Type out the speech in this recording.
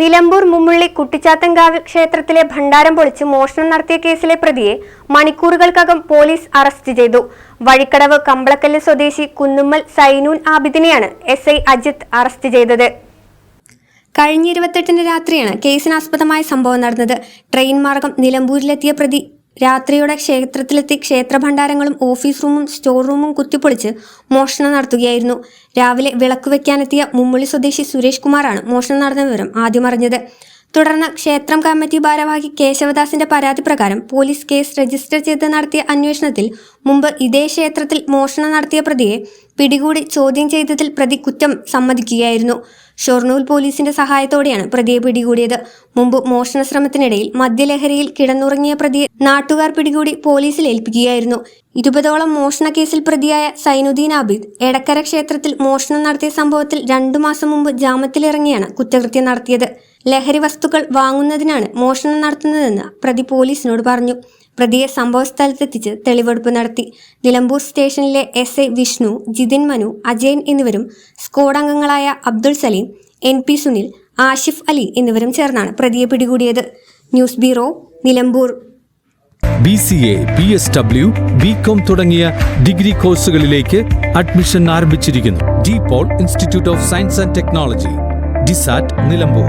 Nilambur Mummulli Kuttichathankavu ക്ഷേത്രത്തിലെ ഭണ്ഡാരം പൊളിച്ച് മോഷണം നടത്തിയ കേസിലെ പ്രതിയെ മണിക്കൂറുകൾക്കകം പോലീസ് അറസ്റ്റ് ചെയ്തു. വഴിക്കടവ് കമ്പളക്കല്ല് സ്വദേശി കുന്നുമ്മൽ സൈനൂൻ ആബിദിനെയാണ് എസ് ഐ അജിത് അറസ്റ്റ് ചെയ്തത്. കഴിഞ്ഞ ഇരുപത്തെട്ടിന് രാത്രിയാണ് കേസിനാസ്പദമായ സംഭവം നടന്നത്. ട്രെയിൻ മാർഗം നിലമ്പൂരിലെത്തിയ പ്രതി രാത്രിയോടെ ക്ഷേത്രത്തിലെത്തി ക്ഷേത്രഭണ്ഡാരങ്ങളും ഓഫീസ് റൂമും സ്റ്റോർ റൂമും കുത്തിപ്പൊളിച്ച് മോഷണം നടത്തുകയായിരുന്നു. രാവിലെ വിളക്ക് വയ്ക്കാനെത്തിയ മുമ്മുളി സ്വദേശി സുരേഷ് കുമാറാണ് മോഷണം നടന്ന വിവരം ആദ്യം അറിഞ്ഞത്. തുടർന്ന് ക്ഷേത്രം കമ്മിറ്റി ഭാരവാഹി കേശവദാസിന്റെ പരാതി പ്രകാരം പോലീസ് കേസ് രജിസ്റ്റർ ചെയ്ത് നടത്തിയ അന്വേഷണത്തിൽ മുമ്പ് ഇതേ ക്ഷേത്രത്തിൽ മോഷണം നടത്തിയ പ്രതിയെ പിടികൂടി ചോദ്യം ചെയ്തതിൽ പ്രതി കുറ്റം സമ്മതിക്കുകയായിരുന്നു. ഷൊർണൂർ പോലീസിന്റെ സഹായത്തോടെയാണ് പ്രതിയെ പിടികൂടിയത്. മുമ്പ് മോഷണ ശ്രമത്തിനിടയിൽ മദ്യലഹരിയിൽ കിടന്നുറങ്ങിയ പ്രതിയെ നാട്ടുകാർ പിടികൂടി പോലീസിൽ ഏൽപ്പിക്കുകയായിരുന്നു. ഇരുപതോളം മോഷണ കേസിൽ പ്രതിയായ സൈനുദ്ദീൻ ആബിദ് എടക്കര ക്ഷേത്രത്തിൽ മോഷണം നടത്തിയ സംഭവത്തിൽ രണ്ടു മാസം മുമ്പ് ജാമത്തിലിറങ്ങിയാണ് കുറ്റകൃത്യം നടത്തിയത്. ലഹരി വസ്തുക്കൾ വാങ്ങുന്നതിനാണ് മോഷണം നടത്തുന്നതെന്ന് പ്രതി പോലീസിനോട് പറഞ്ഞു. പ്രതിയെ സംഭവസ്ഥലത്തെത്തിച്ച് തെളിവെടുപ്പ് നടത്തി. നിലമ്പൂർ സ്റ്റേഷനിലെ എസ് ഐ വിഷ്ണു ജിതിൻ മനു അജയൻ എന്നിവരും സ്കോഡ് അംഗങ്ങളായ അബ്ദുൾ സലീം എൻ പി സുനിൽ ആഷിഫ് അലി എന്നിവരും ചേർന്നാണ് പ്രതിയെ പിടികൂടിയത്. News bureau Nilambur. B C A B S W B com തുടങ്ങിയ ഡിഗ്രി കോഴ്സുകളിലേക്ക് അഡ്മിഷൻ ആരംഭിച്ചിരിക്കുന്നു. De Paul institute of science and technology DiSAT Nilambur.